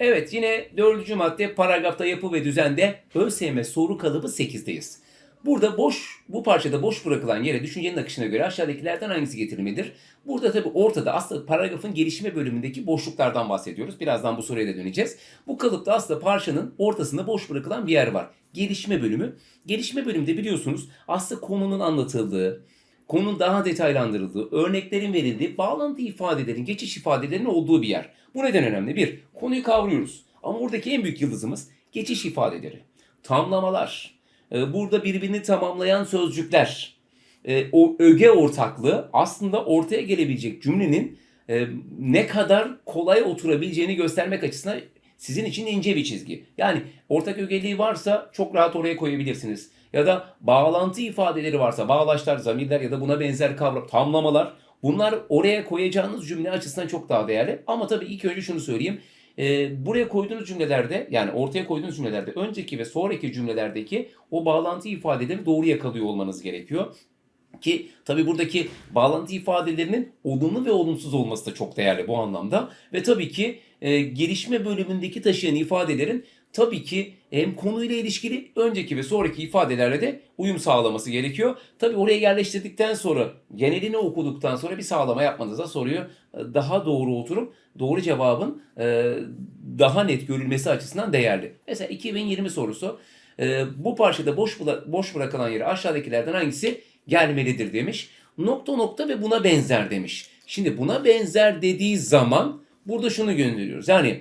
Evet yine dördüncü madde paragrafta yapı ve düzende ÖSYM soru kalıbı 8'deyiz. Burada boş, bu parçada boş bırakılan yere düşüncenin akışına göre aşağıdakilerden hangisi getirilmelidir? Burada tabi ortada aslında paragrafın gelişme bölümündeki boşluklardan bahsediyoruz. Birazdan bu soruya da döneceğiz. Bu kalıpta aslında parçanın ortasında boş bırakılan bir yer var. Gelişme bölümü. Gelişme bölümünde biliyorsunuz aslında konunun anlatıldığı, konunun daha detaylandırıldığı, örneklerin verildiği, bağlantı ifadelerin, geçiş ifadelerinin olduğu bir yer. Bu neden önemli? Bir, konuyu kavruyoruz. Ama buradaki en büyük yıldızımız geçiş ifadeleri, tamlamalar, e, burada birbirini tamamlayan sözcükler, e, o öge ortaklığı aslında ortaya gelebilecek cümlenin e, ne kadar kolay oturabileceğini göstermek açısından sizin için ince bir çizgi. Yani ortak ögeliği varsa çok rahat oraya koyabilirsiniz. Ya da bağlantı ifadeleri varsa bağlaçlar, zamirler ya da buna benzer kavram, tamlamalar bunlar oraya koyacağınız cümle açısından çok daha değerli. Ama tabii ilk önce şunu söyleyeyim. Ee, buraya koyduğunuz cümlelerde yani ortaya koyduğunuz cümlelerde önceki ve sonraki cümlelerdeki o bağlantı ifadeleri doğru yakalıyor olmanız gerekiyor. Ki tabi buradaki bağlantı ifadelerinin olumlu ve olumsuz olması da çok değerli bu anlamda. Ve tabii ki e, gelişme bölümündeki taşıyan ifadelerin tabii ki hem konuyla ilişkili önceki ve sonraki ifadelerle de uyum sağlaması gerekiyor. Tabii oraya yerleştirdikten sonra genelini okuduktan sonra bir sağlama yapmanıza soruyor. Daha doğru oturup doğru cevabın e, daha net görülmesi açısından değerli. Mesela 2020 sorusu e, bu parçada boş, boş bırakılan yere aşağıdakilerden hangisi gelmelidir demiş. Nokta nokta ve buna benzer demiş. Şimdi buna benzer dediği zaman burada şunu gönderiyoruz. Yani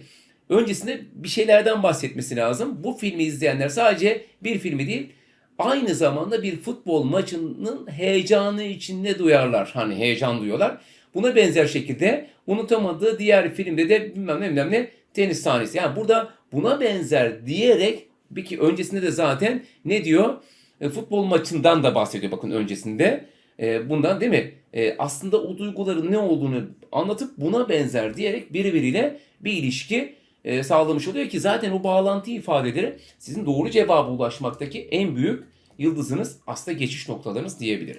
öncesinde bir şeylerden bahsetmesi lazım. Bu filmi izleyenler sadece bir filmi değil aynı zamanda bir futbol maçının heyecanı içinde duyarlar. Hani heyecan duyuyorlar. Buna benzer şekilde unutamadığı diğer filmde de bilmem ne bilmem ne tenis sahnesi. Yani burada buna benzer diyerek bir ki öncesinde de zaten ne diyor? E, futbol maçından da bahsediyor bakın öncesinde. E, bundan değil mi? E, aslında o duyguların ne olduğunu anlatıp buna benzer diyerek birbiriyle bir ilişki e, sağlamış oluyor ki zaten o bağlantı ifadeleri sizin doğru cevaba ulaşmaktaki en büyük yıldızınız aslında geçiş noktalarınız diyebilirim.